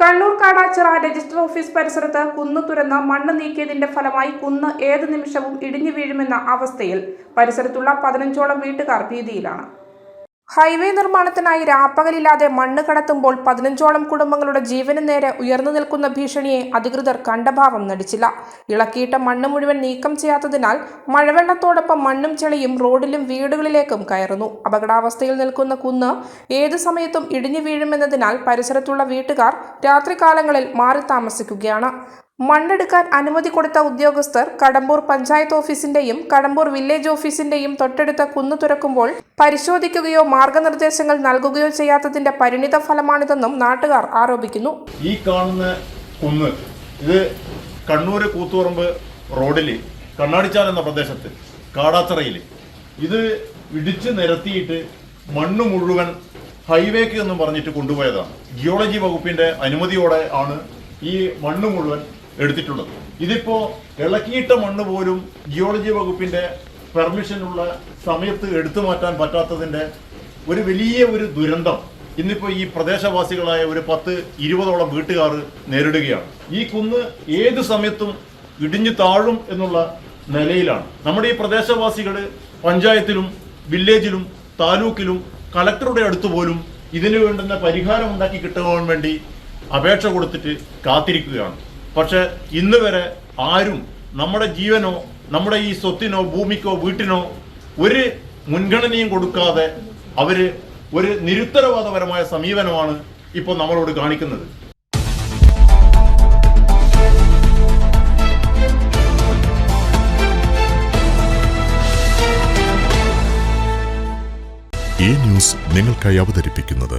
Kannur Kadachira register office പരിസരത്ത് കുന്ന് തുരന്ന് മണ്ണ് നീക്കിയതിന്റെ ഫലമായി കുന്ന് ഏത് നിമിഷവും ഇടിഞ്ഞു വീഴുമെന്ന അവസ്ഥയിൽ പരിസരത്തുള്ള പതിനഞ്ചോളം വീട്ടുകാർ ഭീതിയിലാണ്. ഹൈവേ നിർമ്മാണത്തിനായി രാപ്പകലില്ലാതെ മണ്ണ് കടത്തുമ്പോൾ പതിനഞ്ചോളം കുടുംബങ്ങളുടെ ജീവന് നേരെ ഉയർന്നു നിൽക്കുന്ന ഭീഷണിയെ അധികൃതർ കണ്ടഭാവം നടിച്ചില്ല. ഇളക്കിയിട്ട മണ്ണ് മുഴുവൻ നീക്കം ചെയ്യാത്തതിനാൽ മഴവെള്ളത്തോടൊപ്പം മണ്ണും ചെളിയും റോഡിലും വീടുകളിലേക്കും കയറുന്നു. അപകടാവസ്ഥയിൽ നിൽക്കുന്ന കുന്ന് ഏതു സമയത്തും ഇടിഞ്ഞു വീഴുമെന്നതിനാൽ പരിസരത്തുള്ള വീട്ടുകാർ രാത്രികാലങ്ങളിൽ മാറി താമസിക്കുകയാണ്. മണ്ണെടുക്കാൻ അനുമതി കൊടുത്ത ഉദ്യോഗസ്ഥർ കടമ്പൂർ പഞ്ചായത്ത് ഓഫീസിന്റെയും കടമ്പൂർ വില്ലേജ് ഓഫീസിന്റെയും തൊട്ടടുത്ത കുന്നു തുറക്കുമ്പോൾ പരിശോധിക്കുകയോ മാർഗനിർദ്ദേശങ്ങൾ നൽകുകയോ ചെയ്യാത്തതിന്റെ പരിണിത ഫലമാണിതെന്നും നാട്ടുകാർ ആരോപിക്കുന്നു. ഈ കാണുന്ന കുന്ന് ഇത് കണ്ണൂർ കൂത്തുപറമ്പ് റോഡിൽ കണ്ണാടിച്ചാൽ എന്ന പ്രദേശത്ത് കാടാത്തറയിൽ ഇത് ഇടിച്ച് നിരത്തിയിട്ട് മണ്ണ് മുഴുവൻ ഹൈവേക്ക് എന്നും പറഞ്ഞിട്ട് കൊണ്ടുപോയതാണ്. ജിയോളജി വകുപ്പിന്റെ അനുമതിയോടെ ആണ് ഈ മണ്ണ് മുഴുവൻ എടുത്തിട്ടുള്ളത്. ഇതിപ്പോ ഇളക്കിയിട്ട മണ്ണ് പോലും ജിയോളജി വകുപ്പിന്റെ പെർമിഷനുള്ള സമയത്ത് എടുത്തു മാറ്റാൻ പറ്റാത്തതിന്റെ ഒരു വലിയ ഒരു ദുരന്തം ഇന്നിപ്പോ ഈ പ്രദേശവാസികളായ ഒരു പത്ത് ഇരുപതോളം വീട്ടുകാർ നേരിടുകയാണ്. ഈ കുന്ന് ഏത് സമയത്തും ഇടിഞ്ഞു താഴും എന്നുള്ള നിലയിലാണ്. നമ്മുടെ ഈ പ്രദേശവാസികൾ പഞ്ചായത്തിലും വില്ലേജിലും താലൂക്കിലും കളക്ടറുടെ അടുത്ത് പോലും ഇതിനു വേണ്ടുന്ന പരിഹാരം ഉണ്ടാക്കി കിട്ടുവാൻ വേണ്ടി അപേക്ഷ കൊടുത്തിട്ട് കാത്തിരിക്കുകയാണ്. പക്ഷെ ഇന്ന് വരെ ആരും നമ്മുടെ ജീവനോ നമ്മുടെ ഈ സ്വത്തിനോ ഭൂമിക്കോ വീട്ടിനോ ഒരു മുൻഗണനയും കൊടുക്കാതെ അവർ ഒരു നിരുത്തരവാദപരമായ സമീപനമാണ് ഇപ്പോൾ നമ്മളോട് കാണിക്കുന്നത്. ഈ ന്യൂസ് നിങ്ങൾക്കായി അവതരിപ്പിക്കുന്നത്